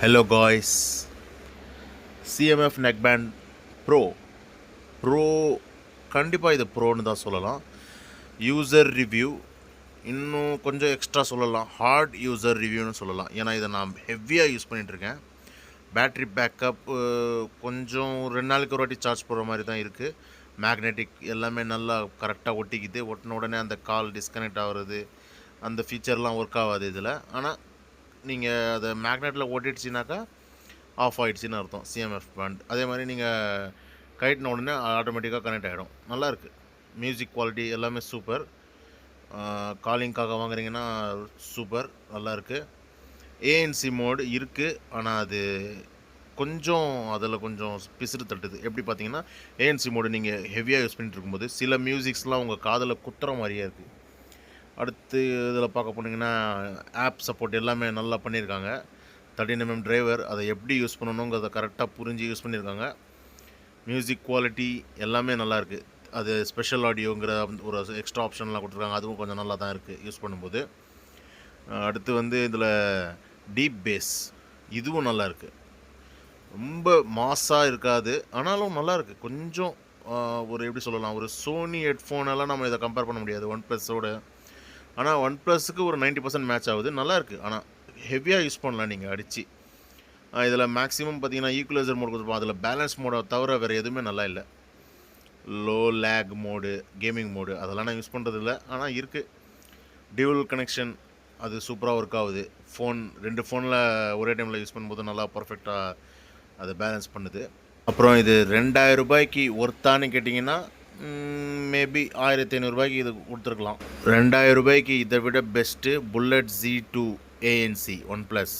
Hello guys CMF neck band bro bro கண்டிப்பாக இது ப்ரோன்னு தான் சொல்லலாம். யூசர் ரிவ்யூ இன்னும் கொஞ்சம் எக்ஸ்ட்ரா சொல்லலாம். ஹார்ட் யூசர் ரிவ்யூன்னு சொல்லலாம். ஏன்னா இதை நான் ஹெவியாக யூஸ் பண்ணிகிட்ருக்கேன் பேட்ரி பேக்கப் கொஞ்சம் ரெண்டு நாளைக்கு ஒரு வாட்டி சார்ஜ் போடுற மாதிரி தான் இருக்குது மேக்னெட்டிக் எல்லாமே நல்லா கரெக்டாக ஒட்டிக்குது. ஒட்டின உடனே அந்த கால் டிஸ்கனெக்ட் ஆகுறது அந்த ஃபீச்சர்லாம் ஒர்க் ஆகாது இதில். ஆனால் நீங்கள் அதை மேக்னெட்டில் ஓட்டிடுச்சினாக்கா ஆஃப் ஆகிடுச்சின்னு அர்த்தம் சிஎம்எஃப் பேண்ட் அதே மாதிரி நீங்கள் கைட்டின உடனே ஆட்டோமேட்டிக்காக கனெக்ட் ஆகிடும் நல்லாயிருக்கு மியூசிக் குவாலிட்டி எல்லாமே சூப்பர் காலிங்காக வாங்குறீங்கன்னா சூப்பர் நல்லாயிருக்கு ஏஎன்சி மோடு இருக்குது ஆனால் அது கொஞ்சம் அதில் கொஞ்சம் பிசுறு தட்டுது. எப்படி பார்த்தீங்கன்னா ஏஎன்சி மோடு நீங்கள் ஹெவியாக யூஸ் பண்ணிட்டு இருக்கும்போது சில மியூசிக்ஸ்லாம் உங்கள் காதில் குத்துற மாதிரியே இருக்குது அடுத்து இதில் பார்க்க போனீங்கன்னா ஆப் சப்போர்ட் எல்லாமே நல்லா பண்ணியிருக்காங்க. தேர்ட்டின் எம்எம் டிரைவர் அதை எப்படி யூஸ் பண்ணணுங்கிறத கரெக்டாக புரிஞ்சு யூஸ் பண்ணியிருக்காங்க. மியூசிக் குவாலிட்டி எல்லாமே நல்லாயிருக்கு அது ஸ்பெஷல் ஆடியோங்கிற ஒரு எக்ஸ்ட்ரா ஆப்ஷன்லாம் கொடுத்துருக்காங்க. அதுவும் கொஞ்சம் நல்லா தான் இருக்குது யூஸ் பண்ணும்போது. அடுத்து வந்து இதில் டீப் பேஸ் இதுவும் நல்லாயிருக்கு ரொம்ப மாஸாக இருக்காது. ஆனாலும் நல்லாயிருக்கு கொஞ்சம் ஒரு எப்படி சொல்லலாம் ஒரு சோனி ஹெட்ஃபோனெல்லாம் நம்ம இதை கம்பேர் பண்ண முடியாது. ஒன் ப்ளஸோட ஆனால் ஒன் ப்ளஸுக்கு ஒரு 90% பர்சன்ட் மேட்ச் ஆகுது. நல்லாயிருக்கு ஆனால் ஹெவியாக யூஸ் பண்ணலாம் நீங்கள் அடித்து இதில் மேக்ஸிமம் பார்த்தீங்கன்னா ஈக்குவலைசர் மோட் கொடுத்துருப்போம் அதில் பேலன்ஸ் மோடை தவிர வேறு எதுவுமே நல்லா இல்லை. Low lag mode gaming mode அதெல்லாம் நான் யூஸ் பண்ணுறது இல்லை ஆனால் இருக்குது டியூவல் கனெக்ஷன் அது சூப்பராக ஒர்க் ஆகுது. ஃபோன் ரெண்டு ஃபோனில் ஒரே டைமில் யூஸ் பண்ணும்போது நல்லா பர்ஃபெக்டாக அதை பேலன்ஸ் பண்ணுது. அப்புறம் இது ரெண்டாயிரம் ரூபாய்க்கு ஒர்த்தான்னு கேட்டிங்கன்னா மேபி ஆயிரத்தி ஐநூறுரூபாய்க்கு இது கொடுத்துருக்கலாம். ரெண்டாயிரம் ரூபாய்க்கு இதை விட best bullet Z two ANC one plus